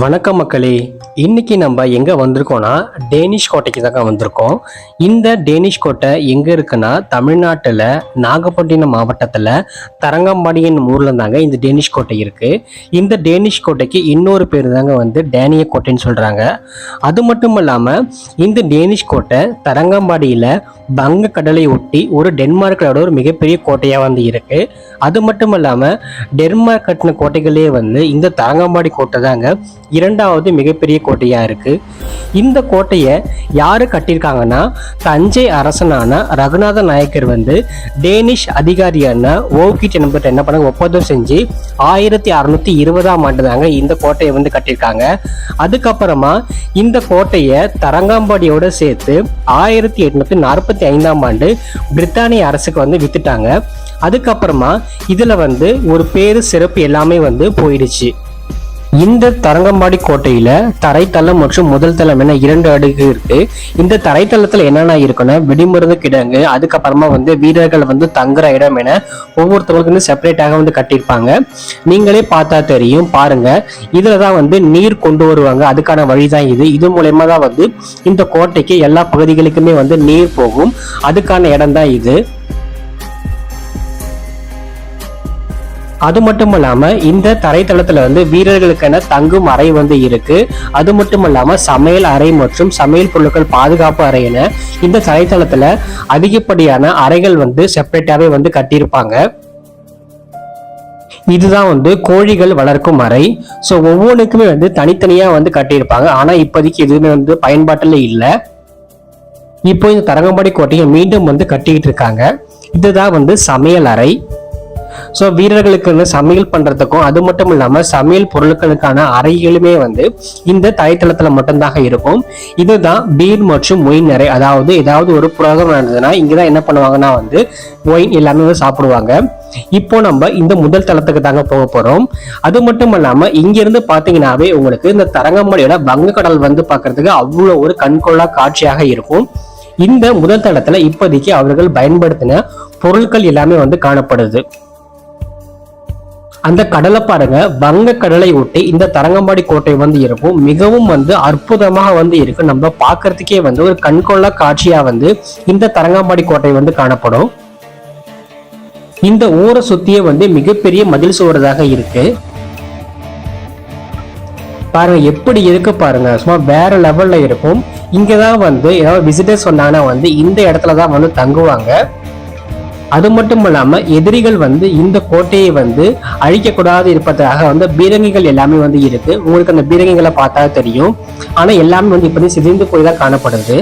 வணக்கம் மக்களே. இன்னைக்கு நம்ம எங்கே வந்திருக்கோம்னா டேனிஷ் கோட்டைக்கு தாங்க வந்திருக்கோம். இந்த டேனிஷ் கோட்டை எங்கே இருக்குன்னா தமிழ்நாட்டில் நாகப்பட்டினம் மாவட்டத்தில் தரங்கம்பாடி என் ஊரில் தாங்க இந்த டேனிஷ் கோட்டை இருக்குது இந்த டேனிஷ் கோட்டைக்கு இன்னொரு பேர் தாங்க வந்து டேனிய கோட்டைன்னு சொல்கிறாங்க அது மட்டும் இல்லாமல் இந்த டேனிஷ் கோட்டை தரங்கம்பாடியில் வங்க கடலை ஒட்டி ஒரு டென்மார்க்கோட ஒரு மிகப்பெரிய கோட்டையாக வந்து இருக்குது அது மட்டும் இல்லாமல் டென்மார்க் கட்டின கோட்டைகளே வந்து இந்த தரங்கம்பாடி கோட்டை தாங்க இரண்டாவது மிகப்பெரிய கோட்டையாக இருக்குது இந்த கோட்டையை யார் கட்டியிருக்காங்கன்னா தஞ்சை அரசனான ரகுநாத நாயக்கர் வந்து டேனிஷ் அதிகாரியான ஓகிட் என்பதை என்ன பண்ண ஒப்பந்தம் செஞ்சு ஆயிரத்தி அறுநூத்தி இருபதாம் ஆண்டு தாங்க இந்த கோட்டையை வந்து கட்டியிருக்காங்க. அதுக்கப்புறமா இந்த கோட்டையை தரங்காம்பாடியோட சேர்த்து ஆயிரத்தி எட்நூத்தி நாற்பத்தி ஐந்தாம் ஆண்டு பிரித்தானிய அரசுக்கு வந்து வித்துட்டாங்க. அதுக்கப்புறமா இதுல வந்து ஒரு பேரு சிறப்பு எல்லாமே வந்து போயிடுச்சு. இந்த தரங்கம்பாடி கோட்டையில தரைத்தளம் மற்றும் முதல் தளம் என இரண்டு அடுக்கு இருக்கு. இந்த தரைத்தளத்துல என்னென்ன இருக்குன்னா வெடிமருந்து கிடங்கு அதுக்கப்புறமா வந்து வீரர்கள் வந்து தங்குற இடம் என ஒவ்வொருத்தவங்களுக்கு வந்து செப்பரேட்டாக வந்து கட்டியிருப்பாங்க. நீங்களே பார்த்தா தெரியும் பாருங்க. இதுல தான் வந்து நீர் கொண்டு வருவாங்க. அதுக்கான வழி தான் இது. இது மூலயமா தான் வந்து இந்த கோட்டைக்கு எல்லா பகுதிகளுக்குமே வந்து நீர் போகும். அதுக்கான இடம் தான் இது. அது மட்டும் இல்லாம இந்த தரைத்தளத்துல வந்து வீரர்களுக்கென தங்கும் அறை வந்து இருக்கு. அது மட்டும் இல்லாம சமையல் அறை மற்றும் சமையல் பொருட்கள் பாதுகாப்பு அறை என இந்த தரைத்தளத்துல அதிகப்படியான அறைகள் வந்து செப்பரேட்டாவே வந்து கட்டியிருப்பாங்க. இதுதான் வந்து கோழிகள் வளர்க்கும் அறை. ஸோ ஒவ்வொன்றுக்குமே வந்து தனித்தனியா வந்து கட்டியிருப்பாங்க. ஆனா இப்போதைக்கு எதுவுமே வந்து பயன்பாட்டில் இல்லை. இப்போ இந்த தரங்கம்பாடி கோட்டையை மீண்டும் வந்து கட்டிக்கிட்டு இருக்காங்க. இதுதான் வந்து சமையல் அறை. ஸோ வீரர்களுக்கு வந்து சமையல் பண்றதுக்கும் அது மட்டும் இல்லாமல் சமையல் பொருட்களுக்கான அறைகளுமே வந்து இந்த தரைத்தளத்தில் மட்டும்தாக இருக்கும். இதுதான் பீர் மற்றும் ஒயின் அறை. அதாவது ஏதாவது ஒரு புரோகிராம் நடந்ததுன்னா இங்கதான் என்ன பண்ணுவாங்கன்னா வந்து ஒயின் எல்லாமே வந்து சாப்பிடுவாங்க. இப்போ நம்ம இந்த முதல் தளத்துக்கு தாங்க போக போறோம். அது மட்டும் இல்லாம இங்க இருந்து பாத்தீங்கன்னாவே உங்களுக்கு இந்த தரங்கம்பாடியோட வங்கக்கடல் வந்து பாக்குறதுக்கு அவ்வளோ ஒரு கண்கொள்ளா காட்சியாக இருக்கும். இந்த முதல் தளத்துல இப்போதைக்கு அவர்கள் பயன்படுத்தின பொருட்கள் எல்லாமே வந்து காணப்படுது. அந்த கடலை பாருங்க வங்க கடலை ஒட்டி இந்த தரங்கம்பாடி கோட்டை வந்து இருக்கும். மிகவும் வந்து அற்புதமாக வந்து இருக்கு. நம்ம பார்க்கறதுக்கே வந்து ஒரு கண்கொள்ள காட்சியா வந்து இந்த தரங்கம்பாடி கோட்டை வந்து காணப்படும். இந்த ஊரை சுத்தியே வந்து மிகப்பெரிய மதில் சுவரதாக இருக்கு. பாருங்க எப்படி இருக்கு பாருங்க. சும்மா வேற லெவல்ல இருக்கும். இங்கதான் வந்து ஏதாவது விசிட்டர்ஸ் வந்தாங்கன்னா வந்து இந்த இடத்துல தான் வந்து தங்குவாங்க. அது மட்டும் இல்லாம எதிரிகள் வந்து இந்த கோட்டையை வந்து அழிக்கக்கூடாது இருப்பதற்காக வந்து பீரங்கிகள் எல்லாமே வந்து இருக்கு. உங்களுக்கு அந்த பீரங்கிகளை பார்த்தா தெரியும். ஆனா எல்லாமே வந்து இப்போதைக்கு சிதைந்து போய் தான் காணப்படுது.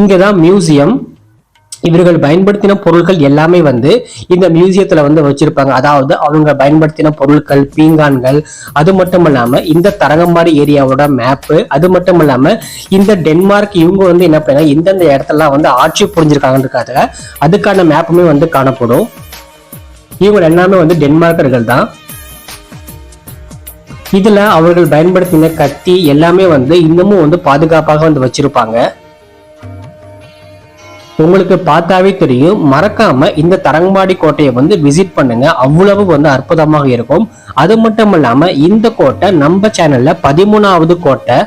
இங்கதான் மியூசியம். இவர்கள் பயன்படுத்தின பொருட்கள் எல்லாமே வந்து இந்த மியூசியத்துல வந்து வச்சிருப்பாங்க. அதாவது அவங்க பயன்படுத்தின பொருட்கள் பீங்கான்கள் அது மட்டும் இல்லாம இந்த தரங்கம்பாடி ஏரியாவோட மேப்பு அது மட்டும் இல்லாம இந்த டென்மார்க் இவங்க வந்து என்ன பண்ணாங்க இந்தந்த இடத்தெல்லாம் வந்து ஆட்சி புரிஞ்சிருக்காங்கன்றதுக்காக அதுக்கான மேப்புமே வந்து காணப்படும். இவங்க எல்லாமே வந்து டென்மார்க்கர்கள் தான். இதுல அவர்கள் பயன்படுத்தின கத்தி எல்லாமே வந்து இன்னமும் வந்து பாதுகாப்பாக வந்து வச்சிருப்பாங்க. உங்களுக்கு பார்த்தாவே தெரியும். மறக்காம இந்த தரங்கம்பாடி கோட்டையை வந்து விசிட் பண்ணுங்க. அவ்வளவு வந்து அற்புதமாக இருக்கும். அது மட்டும் இல்லாம இந்த கோட்டை நம்ம சேனல்ல பதிமூணாவது கோட்டை.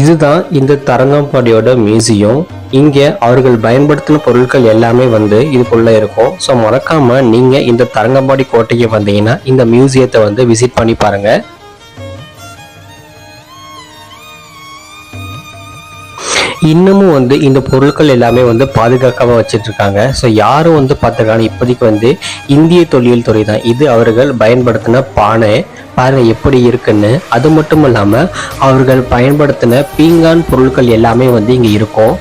இதுதான் இந்த தரங்கம்பாடியோட மியூசியம் இங்க அவர்கள் பயன்படுத்தின பொருட்கள் எல்லாமே வந்து இதுக்குள்ள இருக்கும். ஸோ மறக்காம நீங்க இந்த தரங்கம்பாடி கோட்டைக்கு வந்தீங்கன்னா இந்த மியூசியத்தை வந்து விசிட் பண்ணி பாருங்க. இன்னமும் வந்து இந்த பொருட்கள் எல்லாமே வந்து பாதுகாக்காம வச்சுட்ருக்காங்க. இருக்காங்க ஸோ யாரும் வந்து பார்த்துருக்காங்க இப்போதைக்கு வந்து இந்திய தொழில் துறை தான். இது அவர்கள் பயன்படுத்தின பானை பாருங்கள் எப்படி இருக்குன்னு அது மட்டும் இல்லாமல் அவர்கள் பயன்படுத்தின பீங்கான் பொருட்கள் எல்லாமே வந்து இங்கே இருக்கும்.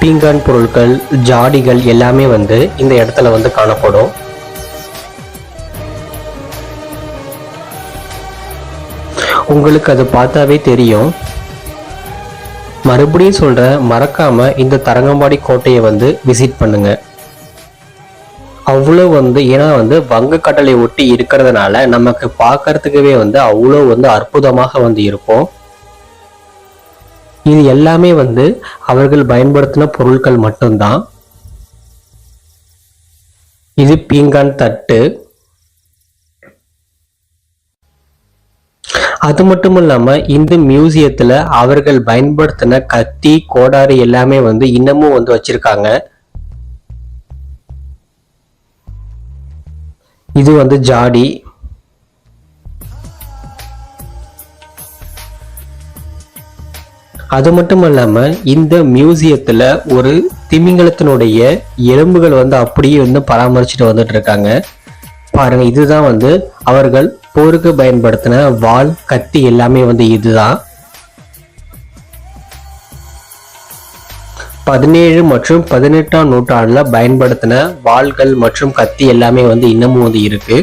பீங்கான் பொருட்கள் ஜாடிகள் எல்லாமே வந்து இந்த இடத்துல வந்து காணப்படும். உங்களுக்கு அது பார்த்தாவே தெரியும். மறுபடியும் சொல்கிறேன் மறக்காம இந்த தரங்கம்பாடி கோட்டையை வந்து விசிட் பண்ணுங்க. அவ்வளோ வந்து ஏன்னா வந்து வங்கக்கடலை ஒட்டி இருக்கிறதுனால நமக்கு பார்க்கறதுக்கவே வந்து அவ்வளோ வந்து அற்புதமாக வந்து இருக்கும். இது எல்லாமே வந்து அவர்கள் பயன்படுத்தின பொருட்கள் மட்டும்தான். இது பீங்கான் தட்டு. அது மட்டும் இல்லாம இந்த மியூசியத்துல அவர்கள் பயன்படுத்தின கத்தி கோடாரி எல்லாமே வந்து இன்னமும் வந்து வச்சிருக்காங்க. இது வந்து ஜாடி. அது மட்டும் இல்லாம இந்த மியூசியத்துல ஒரு திமிங்கலத்தினுடைய எலும்புகள் வந்து அப்படியே வந்து பராமரிச்சுட்டு வந்துட்டு இருக்காங்க. பாருங்க இதுதான் வந்து அவர்கள் போருக்கு பயன்படுத்தின வாள் கத்தி எல்லாமே வந்து இதுதான். பதினேழு மற்றும் பதினெட்டாம் நூற்றாண்டில் பயன்படுத்தின வாள்கள் மற்றும் கத்தி எல்லாமே வந்து இன்னமும் வந்து இருக்கு.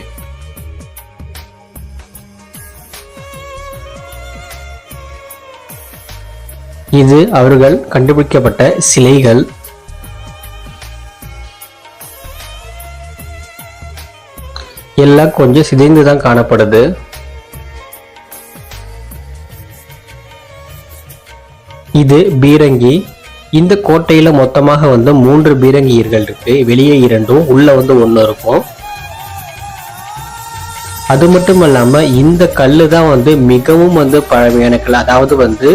இது அவர்கள் கண்டுபிடிக்கப்பட்ட சிலைகள். எல்லாம் கொஞ்சம் சிதைந்து தான் காணப்படுது. இது பீரங்கி. இந்த கோட்டையில மொத்தமாக வந்து மூன்று பீரங்கியர்கள் இருக்கு. வெளியே இரண்டும் உள்ள வந்து ஒன்று இருக்கும். அது மட்டும் இல்லாம இந்த கல்லு தான் வந்து மிகவும் வந்து பழமையான கல். அதாவது வந்து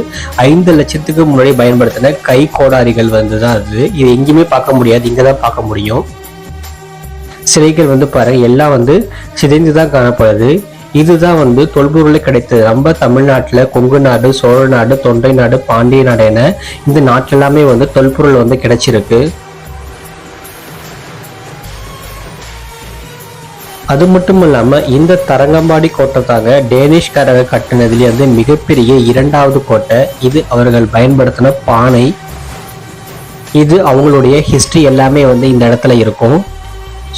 ஐந்து லட்சத்துக்கு முன்னாடி பயன்படுத்தின கை கோடாரிகள் வந்து தான் அது. இது எங்கேயுமே பார்க்க முடியாது. இங்கே தான் பார்க்க முடியும். சிலைகள் வந்து பாருங்க எல்லாம் வந்து சிதைந்து தான் காணப்படுது. இதுதான் வந்து தொல்பொருளில் கிடைத்தது. நம்ம தமிழ்நாட்டில் கொங்கு நாடு சோழ நாடு தொண்டை நாடு பாண்டிய நாடு என இந்த நாட்டிலாமே வந்து தொல்பொருள் வந்து கிடைச்சிருக்கு. அது மட்டும் இல்லாமல் இந்த தரங்கம்பாடி கோட்டை தாங்க டேனிஷ்காரங்க கட்டினதுலேயே வந்து மிகப்பெரிய இரண்டாவது கோட்டை. இது அவர்கள் பயன்படுத்தின பானை. இது அவங்களுடைய ஹிஸ்ட்ரி எல்லாமே வந்து இந்த இடத்துல இருக்கும்.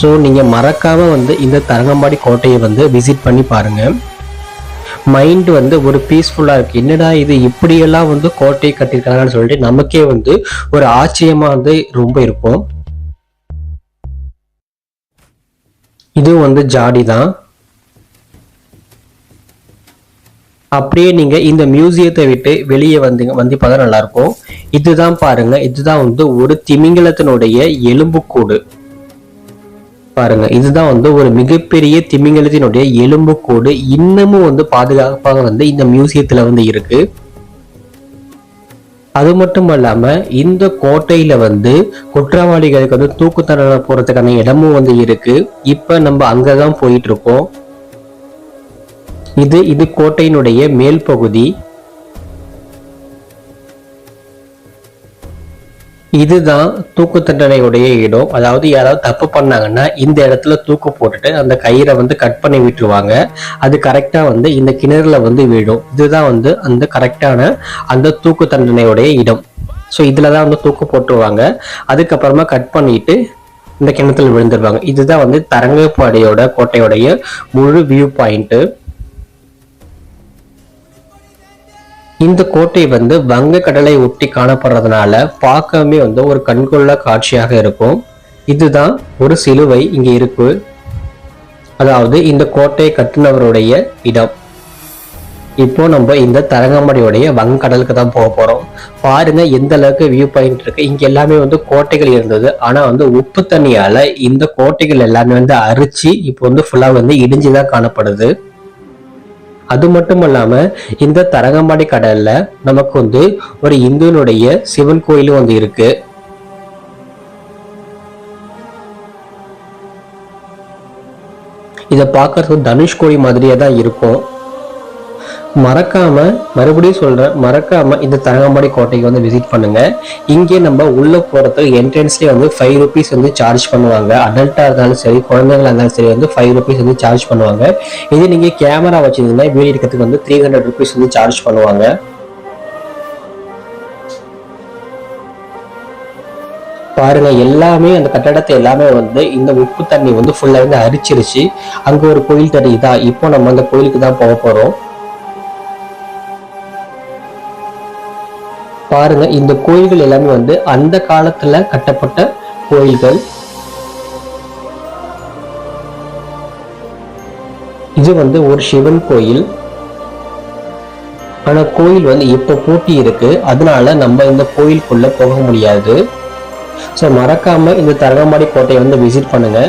ஸோ நீங்கள் மறக்காமல் வந்து இந்த தரங்கம்பாடி கோட்டையை வந்து விசிட் பண்ணி பாருங்கள் மைண்ட் வந்து ஒரு பீஸ்ஃபுல்லாக இருக்குது என்னடா இது இப்படியெல்லாம் வந்து கோட்டையை கட்டியிருக்காங்கன்னு சொல்லிட்டு நமக்கே வந்து ஒரு ஆச்சரியமாக வந்து ரொம்ப இருக்கும். இதுவும் வந்து ஜாடி தான். அப்படியே நீங்க இந்த மியூசியத்தை விட்டு வெளியே வந்தீங்க வந்து பார்த்தா நல்லா இருக்கும். இதுதான் பாருங்க. இதுதான் வந்து ஒரு திமிங்கலத்தினுடைய எலும்புக்கூடு. பாருங்க. இதுதான் வந்து ஒரு மிகப்பெரிய திமிங்கலத்தினுடைய எலும்புக்கூடு இன்னமும் வந்து பாதுகாப்பாக வந்து இந்த மியூசியத்துல வந்து இருக்கு. அது மட்டும் இல்லாம இந்த கோட்டையில வந்து குற்றவாளிகளுக்கு வந்து தூக்கு தண்டனை போறதுக்கான இடமும் வந்து இருக்கு. இப்ப நம்ம அங்கதான் போயிட்டு இருக்கோம். இது இது கோட்டையினுடைய மேல் பகுதி. இதுதான் தூக்கு தண்டனையுடைய இடம். அதாவது யாராவது தப்பு பண்ணாங்கன்னா இந்த இடத்துல தூக்கு போட்டுட்டு அந்த கயிறை வந்து கட் பண்ணி விட்டுருவாங்க. அது கரெக்டா வந்து இந்த கிணறுல வந்து விழும். இதுதான் வந்து அந்த கரெக்டான அந்த தூக்கு தண்டனையுடைய இடம். ஸோ இதில் தான் வந்து தூக்கு போட்டுருவாங்க. அதுக்கப்புறமா கட் பண்ணிட்டு இந்த கிணத்துல விழுந்துருவாங்க. இதுதான் வந்து தரங்கப்பாடியோட கோட்டையுடைய முழு வியூ பாயிண்ட்டு இந்த கோட்டை வந்து வங்க கடலை ஒட்டி காணப்படுறதுனால பார்க்கவே வந்து ஒரு கண்கொள்ளா காட்சியாக இருக்கும். இதுதான் ஒரு சிலுவை இங்கே இருக்கு. அதாவது இந்த கோட்டையை கட்டினவருடைய இடம். இப்போ நம்ம இந்த தரங்கம்பாடியுடைய வங்கடலுக்கு தான் போக போறோம். பாருங்க எந்த அளவுக்கு வியூ பாயிண்ட் இருக்கு. இங்க எல்லாமே வந்து கோட்டைகள் இருந்தது. ஆனா வந்து உப்பு தண்ணியால இந்த கோட்டைகள் எல்லாமே வந்து அரிச்சு இப்போ வந்து ஃபுல்லா வந்து இடிஞ்சுதான் காணப்படுது. அது மட்டும் இல்லாம இந்த தரங்கம்பாடி கடல்ல நமக்கு வந்து ஒரு இந்துனுடைய சிவன் கோயிலும் வந்து இருக்கு. இதை பார்க்கறது தனுஷ்கோடி மாதிரியே தான் இருக்கும். மறக்காம மறுபடியும் சொல்றேன் மறக்காம இந்த தரங்கம்பாடி கோட்டைக்கு வந்து விசிட் பண்ணுங்க. இங்கே நம்ம உள்ள போறதுக்கு என்ட்ரன்ஸ்லேயே வந்து ஃபைவ் ருபீஸ் வந்து சார்ஜ் பண்ணுவாங்க. அடல்ட்டா இருந்தாலும் சரி குழந்தைங்களா இருந்தாலும் சரி வந்து ஃபைவ் ருபீஸ் வந்து சார்ஜ் பண்ணுவாங்க. இதே நீங்க கேமரா வச்சிருந்தீங்கன்னா வீடியோ எடுக்கிறதுக்கு வந்து த்ரீ ஹண்ட்ரட் ருபீஸ் வந்து சார்ஜ் பண்ணுவாங்க. பாருங்க எல்லாமே அந்த கட்டடத்தை எல்லாமே வந்து இந்த உப்பு தண்ணி வந்து ஃபுல்லாக வந்து அரிச்சிருச்சு. அங்கே ஒரு கோயில் தெரியுதா இப்போ நம்ம அந்த கோயிலுக்கு தான் போக போகிறோம் பாருங்க இந்த கோயில்கள் எல்லாமே வந்து அந்த காலத்துல கட்டப்பட்ட கோயில்கள். இது வந்து ஒரு சிவன் கோயில். ஆனா கோயில் வந்து இப்ப பூட்டி இருக்கு. அதனால நம்ம இந்த கோயிலுக்குள்ள போக முடியாது. ஸோ மறக்காம இந்த தரங்கம்பாடி கோட்டையை வந்து விசிட் பண்ணுங்க.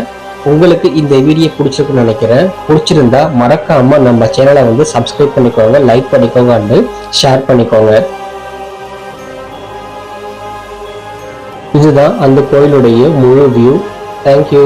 உங்களுக்கு இந்த வீடியோ பிடிச்சிருக்குன்னு நினைக்கிறேன். பிடிச்சிருந்தா மறக்காம நம்ம சேனலை வந்து சப்ஸ்கிரைப் பண்ணிக்கோங்க லைக் பண்ணிக்கோங்க அண்டு ஷேர் பண்ணிக்கோங்க. இதுதான் அந்த கோயிலுடைய முழு வியூ தேங்க்யூ